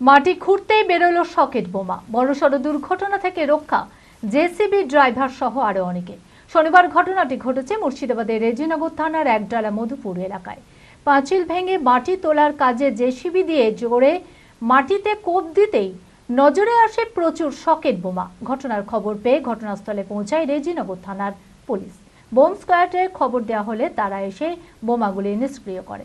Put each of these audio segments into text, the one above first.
মাটি খুঁড়তেই বেরোলো সকেট বোমা। বড়সড় দুর্ঘটনা থেকে রক্ষা জেসিবি ড্রাইভার সহ আরও অনেকে। শনিবার ঘটনাটি ঘটেছে মুর্শিদাবাদের রেজিনগর থানার একডালা মধুপুর এলাকায়। পাঁচিল ভেঙে মাটি তোলার কাজে জেসিবি দিয়ে জোরে মাটিতে কোপ দিতেই নজরে আসে প্রচুর সকেট বোমা। ঘটনার খবর পেয়ে ঘটনাস্থলে পৌঁছায় রেজিনগর থানার পুলিশ। বোম স্কোয়াডের খবর দেওয়া হলে তারা এসে বোমাগুলি নিষ্ক্রিয় করে।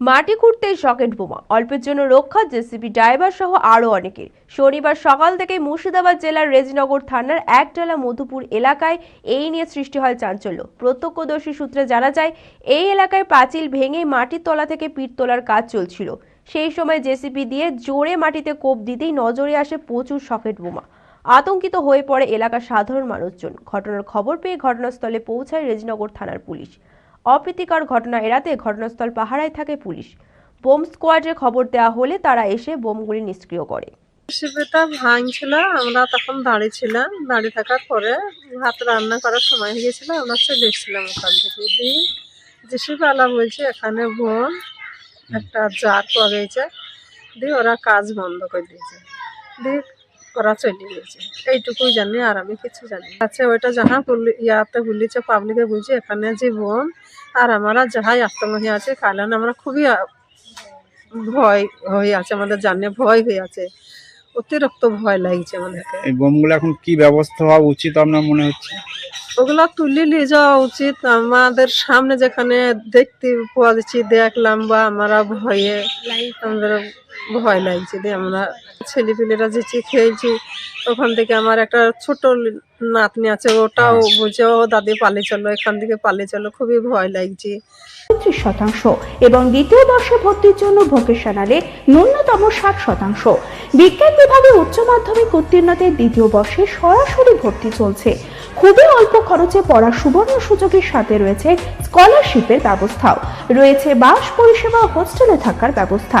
মাটি খুঁড়তে সকেট বোমা। অল্পের জন্য রক্ষা জেসিবি ড্রাইভার সহ আরও অনেকের। শনিবার সকাল থেকে মুর্শিদাবাদ জেলার রেজিনগর থানার একডালা মধুপুর এলাকায় এই নিয়ে সৃষ্টি হয় চাঞ্চল্য। প্রত্যক্ষদর্শী সূত্রে জানা যায়, এই এলাকায় পাঁচিল ভেঙে মাটির তলা থেকে পিট তোলার কাজ চলছিল। সেই সময় জেসিপি দিয়ে জোরে মাটিতে কোপ দিতেই নজরে আসে প্রচুর সকেট বোমা। আতঙ্কিত হয়ে পড়ে এলাকার সাধারণ মানুষজন। ঘটনার খবর পেয়ে ঘটনাস্থলে পৌঁছায় রেজিনগর থানার পুলিশ। অপ্রীতিকর ঘটনা এড়াতে ঘটনাস্থল পাহারায় থাকে পুলিশ। বোম স্কোয়াডে খবর দেওয়া হলে তারা এসে বোমগুলি নিষ্ক্রিয় করে। রেসিপিটা ভাঙছিল, আমরা তখন দাঁড়িয়ে ছিলাম। দাঁড়িয়ে থাকার পরে ভাত রান্না করার সময় হয়ে গেছিল, আমরা চলে এসেছিলাম ওখান থেকে। দিয়ে যেসুকালা বলছে, এখানে বোন একটা জার পাওয়া গেছে। দিয়ে ওরা কাজ বন্ধ করে দিয়েছে। দিয়ে ওরা চলে গেছে। এইটুকুই জানি আর আমি কিছু জানি আচ্ছা ওইটা যাহা ইয়াতে বলিছে পাবলিকে বুঝি এখানে যে বোন আর আমরা যাহাই আত্মমহী আছে কারণ আমরা খুবই ভয় হয়ে আছে আমাদের জানে ভয় হয়ে আছে। অতিরিক্ত ভয় লাগছে আমাদেরকে। এই বোমগুলো এখন কি ব্যবস্থা হওয়া উচিত আপনার মনে হচ্ছে? ওগুলো তুলে নিয়ে যাওয়া উচিত। আমাদের সামনে যেখানে দেখতে পাওয়া যাচ্ছে দেখলাম বা আমরা ভয়ে আমাদের ভয় লাগছে দিয়ে আমরা ছেলেপিলেরা যে খেলছি ওখান থেকে আমার একটা ছোট নাতনি আছে ওটাও বুঝে ও দাদি পালে চলো এখান থেকে পালে চলো। খুবই ভয় লাগছে। পঁচিশ শতাংশ এবং দ্বিতীয় বর্ষে ভর্তির জন্য ভোকেশনালে ন্যূনতম ষাট শতাংশ। বিজ্ঞান বিভাগে উচ্চ মাধ্যমিক উত্তীর্ণদের দ্বিতীয় বর্ষে সরাসরি ভর্তি চলছে। খুবই অল্প খরচে পড়ার সুবর্ণ সুযোগের সাথে রয়েছে স্কলারশিপের ব্যবস্থাও। রয়েছে বাস পরিষেবা হোস্টেলে থাকার ব্যবস্থা।